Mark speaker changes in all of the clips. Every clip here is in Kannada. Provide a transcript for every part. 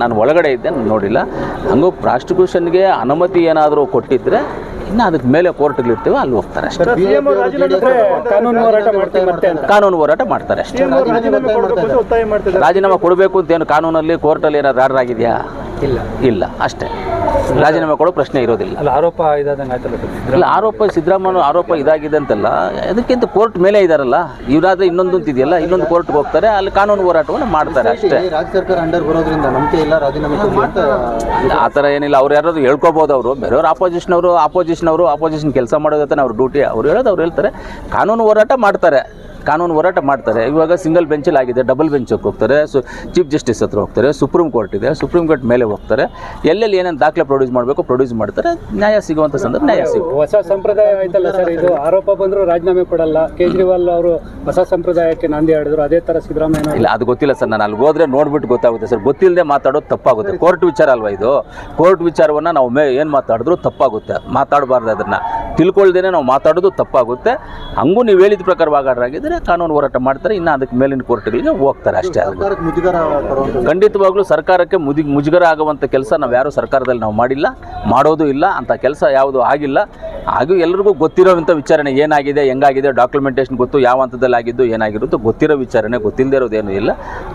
Speaker 1: ನಾನು ಒಳಗಡೆ ಇದ್ದೆ ನೋಡಿಲ್ಲ. ಹಂಗೂ ಪ್ರಾಸ್ಟಿಕ್ಯೂಷನ್ಗೆ ಅನುಮತಿ ಏನಾದರೂ ಕೊಟ್ಟಿದ್ರೆ ಇನ್ನು ಅದಕ್ಕೆ ಮೇಲೆ ಕೋರ್ಟ್ಗಳಿರ್ತೇವೆ ಅಲ್ಲಿ ಹೋಗ್ತಾರೆ ಅಷ್ಟೇ.
Speaker 2: ಕಾನೂನು ಹೋರಾಟ
Speaker 1: ಮಾಡ್ತಾರೆ ಅಷ್ಟೇ.
Speaker 3: ರಾಜೀನಾಮೆ ಕೊಡಬೇಕು ಅಂತ
Speaker 1: ಏನು ಕಾನೂನಲ್ಲಿ ಕೋರ್ಟಲ್ಲಿ ಏನಾದ್ರು ಆರ್ಡರ್ ಆಗಿದೆಯಾ?
Speaker 2: ಇಲ್ಲ.
Speaker 1: ಇಲ್ಲ ಅಷ್ಟೇ. ರಾಜೀನಾಮೆ ಕೊಡೋ ಪ್ರಶ್ನೆ ಇರೋದಿಲ್ಲ.
Speaker 2: ಅಲ್ಲ ಆರೋಪ ಇದಾದಂಗೆ ಆಯ್ತಲ್ಲ ಸರ್?
Speaker 1: ಇಲ್ಲ ಆರೋಪ ಸಿದ್ದರಾಮಯ್ಯ ಆರೋಪ ಇದಾಗಿದೆ ಅಂತಲ್ಲ ಅದಕ್ಕಿಂತ ಕೋರ್ಟ್ ಮೇಲೆ ಇದಾರಲ್ಲ ಇವರಾದ್ರೆ ಇನ್ನೊಂದು ಅಂತಿದೆಯಲ್ಲ ಇನ್ನೊಂದು ಕೋರ್ಟ್ಗೆ ಹೋಗ್ತಾರೆ ಅಲ್ಲಿ ಕಾನೂನು ಹೋರಾಟವನ್ನು ಮಾಡ್ತಾರೆ ಅಷ್ಟೇ.
Speaker 4: ರಾಜ್ಯ ಸರ್ಕಾರ ಅಂಡರ್ ಬರೋದ್ರಿಂದ ನಂಬಿಕೆ ಇಲ್ಲ ರಾಜೀನಾಮೆ ಕೊಡಿ ಅಂತ
Speaker 1: ಆ ಥರ ಏನಿಲ್ಲ ಅವ್ರು ಯಾರಾದ್ರು ಹೇಳ್ಕೊಬೋದು ಅವರು. ಬೇರೆಯವ್ರು ಆಪೋಸಿಷನ್ ಅವರು ಆಪೋಸಿಷನ್ ಅವರು ಆಪೋಸಿಷನ್ ಕೆಲಸ ಮಾಡೋದತ್ತೆ ಅವ್ರ ಡ್ಯೂಟಿ ಅವ್ರು ಹೇಳೋದು ಅವ್ರು ಹೇಳ್ತಾರೆ. ಕಾನೂನು ಹೋರಾಟ ಮಾಡ್ತಾರೆ. ಕಾನೂನು ಹೋರಾಟ ಮಾಡ್ತಾರೆ. ಇವಾಗ ಸಿಂಗಲ್ ಬೆಂಚಲ್ಲಿ ಆಗಿದೆ ಡಬಲ್ ಬೆಂಚಕ್ಕೆ ಹೋಗ್ತಾರೆ. ಸೊ ಚೀಫ್ ಜಸ್ಟಿಸ್ ಹತ್ರ ಹೋಗ್ತಾರೆ ಸುಪ್ರೀಂ ಕೋರ್ಟ್ ಇದೆ. ಸುಪ್ರೀಂ ಕೋರ್ಟ್ ಮೇಲೆ ಹೋಗ್ತಾರೆ. ಎಲ್ಲೆಲ್ಲಿ ಏನೇನು ದಾಖಲೆ ಪ್ರೊಡ್ಯೂಸ್ ಮಾಡಬೇಕು ಪ್ರೊಡ್ಯೂಸ್ ಮಾಡ್ತಾರೆ. ನ್ಯಾಯ ಸಿಗುವಂಥ ಸಂದರ್ಭ ನ್ಯಾಯ ಸಿಗುತ್ತೆ.
Speaker 2: ಹೊಸ ಸಂಪ್ರದಾಯ ಆಯ್ತಲ್ಲ ಸರ್ ಇದು ಆರೋಪ ಬಂದರೂ ರಾಜೀನಾಮೆ ಕೊಡಲ್ಲ. ಕೇಜ್ರಿವಾಲ್ ಅವರು ಹೊಸ ಸಂಪ್ರದಾಯಕ್ಕೆ ನಾಂದಿ ಹಾಡಿದ್ರು ಅದೇ ಥರ ಸಿದ್ದರಾಮಯ್ಯ
Speaker 1: ಇಲ್ಲ ಅದು ಗೊತ್ತಿಲ್ಲ ಸರ್ ನಾನು ಅಲ್ಲಿ ಹೋದ್ರೆ ನೋಡ್ಬಿಟ್ಟು ಗೊತ್ತಾಗುತ್ತೆ ಸರ್. ಗೊತ್ತಿಲ್ಲದೆ ಮಾತಾಡೋದು ತಪ್ಪಾಗುತ್ತೆ. ಕೋರ್ಟ್ ವಿಚಾರ ಅಲ್ವಾ ಇದು? ಕೋರ್ಟ್ ವಿಚಾರವನ್ನು ನಾವು ಮೇ ಏನು ಮಾತಾಡಿದ್ರು ತಪ್ಪಾಗುತ್ತೆ. ಮಾತಾಡಬಾರ್ದು ಅದನ್ನು. ತಿಳ್ಕೊಳ್ದೇನೆ ನಾವು ಮಾತಾಡೋದು ತಪ್ಪಾಗುತ್ತೆ. ಹಂಗೂ ನೀವು ಹೇಳಿದ ಪ್ರಕಾರವಾಗಿದ್ರೆ ಕಾನೂನು ಹೋರಾಟ ಮಾಡ್ತಾರೆ ಇನ್ನು ಅದಕ್ಕೆ ಮೇಲಿನ ಕೋರ್ಟ್ಗಳಿಗೆ ಹೋಗ್ತಾರೆ ಅಷ್ಟೇ ಖಂಡಿತವಾಗ್ಲೂ ಸರ್ಕಾರಕ್ಕೆ ಮುದಿ ಮುಜುಗರ ಆಗುವಂಥ ಕೆಲಸ ನಾವು ಯಾರೂ ಸರ್ಕಾರದಲ್ಲಿ ನಾವು ಮಾಡಿಲ್ಲ ಮಾಡೋದು ಇಲ್ಲ ಅಂಥ ಕೆಲಸ ಯಾವುದು ಆಗಿಲ್ಲ. ಹಾಗೂ ಎಲ್ರಿಗೂ ಗೊತ್ತಿರೋವಂಥ ವಿಚಾರಣೆ ಏನಾಗಿದೆ ಹೆಂಗಾಗಿದೆ ಡಾಕ್ಯುಮೆಂಟೇಷನ್ ಗೊತ್ತು ಯಾವ ಹಂತದಲ್ಲಿ ಆಗಿದ್ದು ಏನಾಗಿರುತ್ತೋ ಗೊತ್ತಿರೋ ವಿಚಾರಣೆ ಗೊತ್ತಿಲ್ಲದೆ ಇರೋದೇನು ಇಲ್ಲ.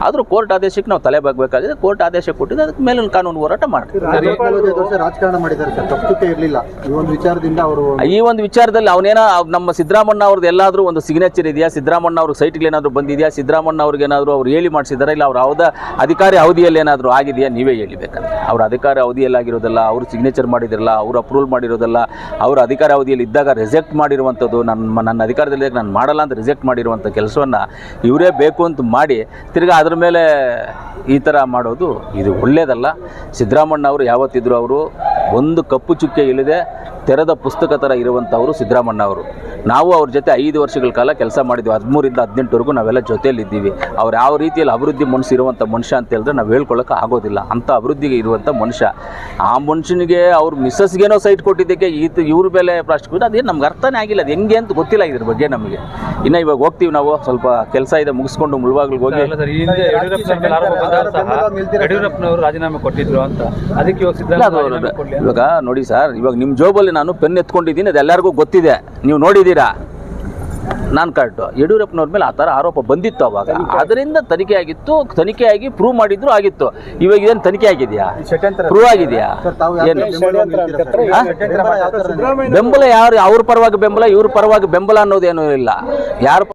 Speaker 1: ಆದರೂ ಕೋರ್ಟ್ ಆದೇಶಕ್ಕೆ ನಾವು ತಲೆ ಬಾಗಬೇಕಾಗಿದೆ ಕೋರ್ಟ್ ಆದೇಶ ಕೊಟ್ಟಿದ್ದು ಅದಕ್ಕೆ ಮೇಲಿನ ಕಾನೂನು ಹೋರಾಟ ಮಾಡ್ತೀವಿ.
Speaker 4: ರಾಜಕಾರಣ ಮಾಡಿದ್ದಾರೆ ಇರಲಿಲ್ಲ. ಈ ಒಂದು ವಿಚಾರದಿಂದ ಅವರು
Speaker 1: ಈ ಒಂದು ವಿಚಾರದಲ್ಲಿ ಅವನೇನೋ ನಮ್ಮ ಸಿದ್ದರಾಮಣ್ಣ ಅವ್ರದ್ದು ಎಲ್ಲಾದರೂ ಒಂದು ಸಿಗ್ನೇಚರ್ ಇದೆಯಾ? ಸಿದ್ದರಾಮಣ್ಣ ಅವ್ರ ಸೈಟ್ಗೆ ಏನಾದರೂ ಬಂದಿದೆಯಾ? ಸಿದ್ದರಾಮಣ್ಣ ಅವ್ರಿಗೆ ಏನಾದರೂ ಅವ್ರು ಹೇಳಿ ಮಾಡಿಸಿದಾರೆ? ಇಲ್ಲ ಅವ್ರ ಅವಧ ಅಧಿಕಾರಿ ಅವಧಿಯಲ್ಲಿ ಏನಾದರೂ ಆಗಿದೆಯಾ? ನೀವೇ ಹೇಳಿ ಬೇಕಾದ್ರೆ. ಅವ್ರ ಅಧಿಕಾರಿ ಅವಧಿಯಲ್ಲಿ ಆಗಿರೋದಲ್ಲ ಅವರು ಸಿಗ್ನೇಚರ್ ಮಾಡಿದಿರಲ್ಲ ಅವ್ರು ಅಪ್ರೂವಲ್ ಮಾಡಿರೋದಲ್ಲ ಅವ್ರ ಅಧಿಕಾರ ಅವಧಿಯಲ್ಲಿ ಇದ್ದಾಗ ರಿಜೆಕ್ಟ್ ಮಾಡಿರುವಂಥದ್ದು ನನ್ನ ನನ್ನ ಅಧಿಕಾರದಲ್ಲಿ ನಾನು ಮಾಡಲ್ಲ ಅಂತ ರಿಜೆಕ್ಟ್ ಮಾಡಿರುವಂಥ ಕೆಲಸವನ್ನು ಇವರೇ ಬೇಕು ಅಂತ ಮಾಡಿ ತಿರ್ಗಿ ಅದ್ರ ಮೇಲೆ ಈ ಥರ ಮಾಡೋದು ಇದು ಒಳ್ಳೆಯದಲ್ಲ ಸಿದ್ದರಾಮಣ್ಣ ಅವರು ಯಾವತ್ತಿದ್ರು ಅವರು ಒಂದು ಕಪ್ಪು ಚುಕ್ಕೆ ಇಲ್ಲದೆ ತೆರೆದ ಪುಸ್ತಕ ಥರ ಇರುವಂಥವರು ಸಿದ್ದರಾಮಣ್ಣ ಅವರು ನಾವು ಅವ್ರ ಜೊತೆ ಐದು ವರ್ಷಗಳ ಕಾಲ ಕೆಲಸ ಮಾಡಿದ್ವಿ. ಹದಿಮೂರಿಂದ ಹದಿನೆಂಟುವರೆಗೂ ನಾವೆಲ್ಲ ಜೊತೆಯಲ್ಲಿದ್ದೀವಿ. ಅವ್ರು ಯಾವ ರೀತಿಯಲ್ಲಿ ಅಭಿವೃದ್ಧಿ ಮನಸ್ಸು ಇರುವಂಥ ಮನುಷ್ಯ ಅಂತ ಹೇಳಿದ್ರೆ ನಾವು ಹೇಳ್ಕೊಳ್ಳೋಕೆ ಆಗೋದಿಲ್ಲ. ಅಂಥ ಅಭಿವೃದ್ಧಿಗೆ ಇರುವಂಥ ಮನುಷ್ಯ. ಆ ಮನುಷ್ಯನಿಗೆ ಅವ್ರ ಮಿಸ್ಸಸ್ಗೇನೋ ಸೈಟ್ ಕೊಟ್ಟಿದ್ದಕ್ಕೆ ಈತ ಇವ್ರ ಮೇಲೆ ಪ್ರಾಸ್ಟಿಕ್ಯೂಟ್ ಅದೇನು ನಮ್ಗೆ ಅರ್ಥನೇ ಆಗಿಲ್ಲ. ಅದು ಹೆಂಗೆ ಅಂತ ಗೊತ್ತಿಲ್ಲ ಇದ್ರ ಬಗ್ಗೆ ನಮಗೆ. ಇನ್ನು ಇವಾಗ ಹೋಗ್ತೀವಿ ನಾವು. ಸ್ವಲ್ಪ ಕೆಲಸ ಇದೆ ಮುಗಿಸ್ಕೊಂಡು ಮುಳುವಾಗ್ಲಿಗೆ ಹೋಗಿ.
Speaker 2: ಸರ್ ಈ ಹಿಂದೆ ಯಡಿಯೂರಪ್ಪನವ್ರ ರಾಜೀನಾಮೆ ಕೊಟ್ಟಿದ್ರು ಅಂತ. ಅದಕ್ಕೆ. ಇವಾಗ
Speaker 1: ನೋಡಿ ಸರ್ ಇವಾಗ ನಿಮ್ಮ ಜೋಬಲ್ಲಿ ವಿಚಾರದಲ್ಲಿ ನಾನು ಪೆನ್ ಎತ್ಕೊಂಡಿದ್ದೀನಿ ಅದೆಲ್ಲರಿಗೂ ಗೊತ್ತಿದೆ. ನೀವು ನೋಡಿದ್ದೀರಾ? ನಾನು ಕರೆಕ್ಟು. ಯಡಿಯೂರಪ್ಪನವ್ರ ಮೇಲೆ ಆ ಥರ ಆರೋಪ ಬಂದಿತ್ತು ಅವಾಗ. ಅದರಿಂದ ತನಿಖೆ ಆಗಿತ್ತು ತನಿಖೆ ಆಗಿ ಪ್ರೂವ್ ಮಾಡಿದ್ರು ಆಗಿತ್ತು. ಇವಾಗ ಏನು ತನಿಖೆ ಆಗಿದೆಯಾ? ಪ್ರೂವ್ ಆಗಿದೆಯಾ? ಏನು? ಬೆಂಬಲ ಯಾರು? ಅವ್ರ ಪರವಾಗಿ ಬೆಂಬಲ ಇವ್ರ ಪರವಾಗಿ ಬೆಂಬಲ ಅನ್ನೋದೇನೂ ಇಲ್ಲ. ಯಾರು